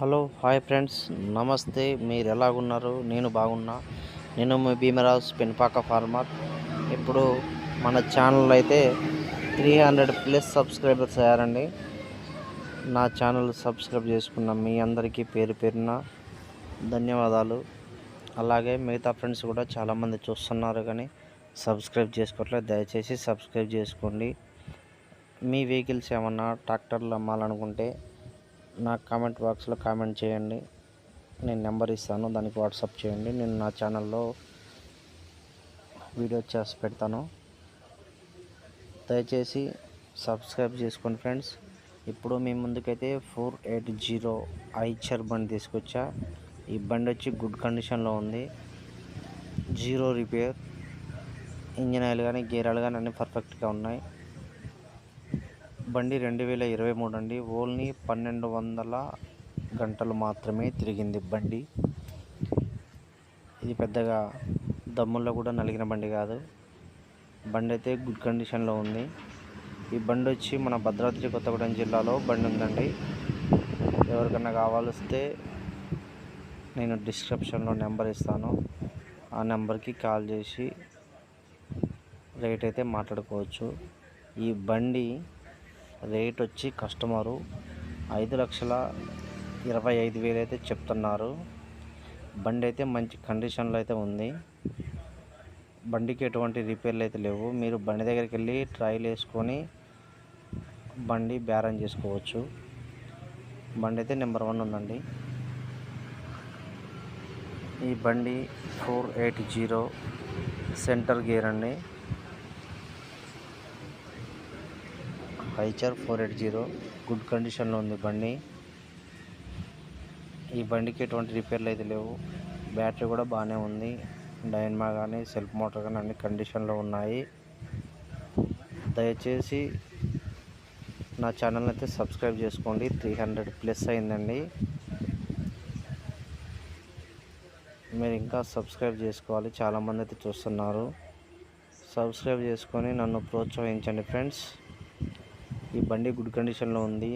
Hello hi friends. నమస్తే మీరు ఎలాగున్నారు? నేను బాగున్నా. నేను మీ భీమరాజ్ పెన్పాక ఫార్మర్. ఇప్పుడు మన ఛానల్ అయితే త్రీ హండ్రెడ్ ప్లస్ సబ్స్క్రైబర్స్ అయ్యారండి. నా ఛానల్ సబ్స్క్రైబ్ చేసుకున్న మీ అందరికీ పేరు పేరున ధన్యవాదాలు. అలాగే మిగతా ఫ్రెండ్స్ కూడా చాలామంది చూస్తున్నారు కానీ సబ్స్క్రైబ్ చేసుకోవట్లేదు. దయచేసి సబ్స్క్రైబ్ చేసుకోండి. మీ వెహికల్స్ ఏమన్నా ట్రాక్టర్లు అమ్మాలనుకుంటే నాకు కామెంట్ బాక్స్లో కామెంట్ చేయండి. నేను నెంబర్ ఇస్తాను దానికి వాట్సాప్ చేయండి. నేను నా ఛానల్లో వీడియో చేసి పెడతాను. దయచేసి సబ్స్క్రైబ్ చేసుకోండి ఫ్రెండ్స్. ఇప్పుడు మీ ముందుకైతే ఫోర్ ఎయిట్ జీరో ఐచర్ బండి తీసుకొచ్చా. ఈ బండి వచ్చి గుడ్ కండిషన్లో ఉంది. Zero repair. ఇంజిన్ ఆయిల్ కానీ గేర్ ఆయిల్ కానీ అన్నీ పర్ఫెక్ట్గా ఉన్నాయి. బండి రెండు వేల ఇరవై మూడు అండి ఓన్లీ పన్నెండు వందల గంటలు మాత్రమే తిరిగింది బండి. ఇది పెద్దగా దమ్ముల్లో కూడా నలిగిన బండి కాదు. బండి అయితే గుడ్ కండిషన్లో ఉంది. ఈ బండి వచ్చి మన భద్రాద్రి కొత్తగూడెం జిల్లాలో బండి ఉందండి. ఎవరికన్నా కావాలిస్తే నేను డిస్క్రిప్షన్లో నెంబర్ ఇస్తాను. ఆ నెంబర్కి కాల్ చేసి రేట్ అయితే మాట్లాడుకోవచ్చు. ఈ బండి రేట్ వచ్చి కస్టమరు ఐదు లక్షల ఇరవై ఐదు వేలు అయితే చెప్తున్నారు. బండి అయితే మంచి కండిషన్లో అయితే ఉంది. బండికి ఎటువంటి రిపేర్లు అయితే లేవు. మీరు బండి దగ్గరికి వెళ్ళి ట్రయల్ వేసుకొని బండి బేరం చేసుకోవచ్చు. బండి అయితే నెంబర్ వన్ ఉందండి. ఈ బండి four eight zero centre gear అండి. హైచర్ ఫోర్ ఎయిట్ జీరో. గుడ్ కండిషన్లో ఉంది బండి. ఈ బండికి ఎటువంటి రిపేర్లు అయితే లేవు. బ్యాటరీ కూడా బాగానే ఉంది. డైన్మా కానీ సెల్ఫ్ మోటార్ కానీ అన్ని కండిషన్లో ఉన్నాయి. దయచేసి నా ఛానల్ అయితే సబ్స్క్రైబ్ చేసుకోండి. త్రీ హండ్రెడ్ ప్లస్ అయిందండి. మీరు ఇంకా సబ్స్క్రైబ్ చేసుకోవాలి. చాలామంది అయితే చూస్తున్నారు. సబ్స్క్రైబ్ చేసుకొని నన్ను ప్రోత్సహించండి ఫ్రెండ్స్. ఈ బండి గుడ్ కండిషన్లో ఉంది.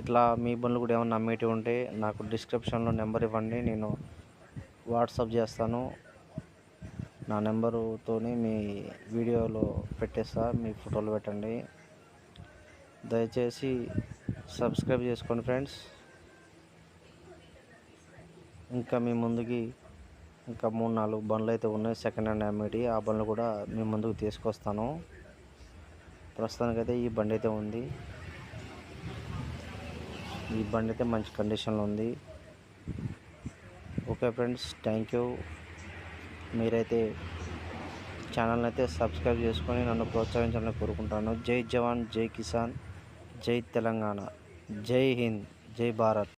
ఇట్లా మీ బండ్లు కూడా ఏమన్నా అమ్మేటివి ఉంటే నాకు డిస్క్రిప్షన్లో నెంబర్ ఇవ్వండి. నేను వాట్సాప్ చేస్తాను. నా నెంబరుతోనే మీ వీడియోలో పెట్టేస్తా. మీ ఫోటోలు పెట్టండి. దయచేసి సబ్స్క్రైబ్ చేసుకోండి ఫ్రెండ్స్ ఇంకా మీ ముందుకి ఇంకా మూడు నాలుగు బండ్లు అయితే ఉన్నాయి. సెకండ్ హ్యాండ్ అమ్మేటి ఆ బండ్లు కూడా మీ ముందుకు తీసుకొస్తాను. ప్రస్తుతానికైతే ఈ బండి అయితే ఉంది. ఈ బండి అయితే మంచి కండిషన్లో ఉంది. ఓకే ఫ్రెండ్స్ థ్యాంక్ యూ మీరైతే ఛానల్ని అయితే సబ్స్క్రైబ్ చేసుకొని నన్ను ప్రోత్సహించాలని కోరుకుంటాను. జై జవాన్ జై కిసాన్ జై తెలంగాణ జై హింద్ జై భారత్.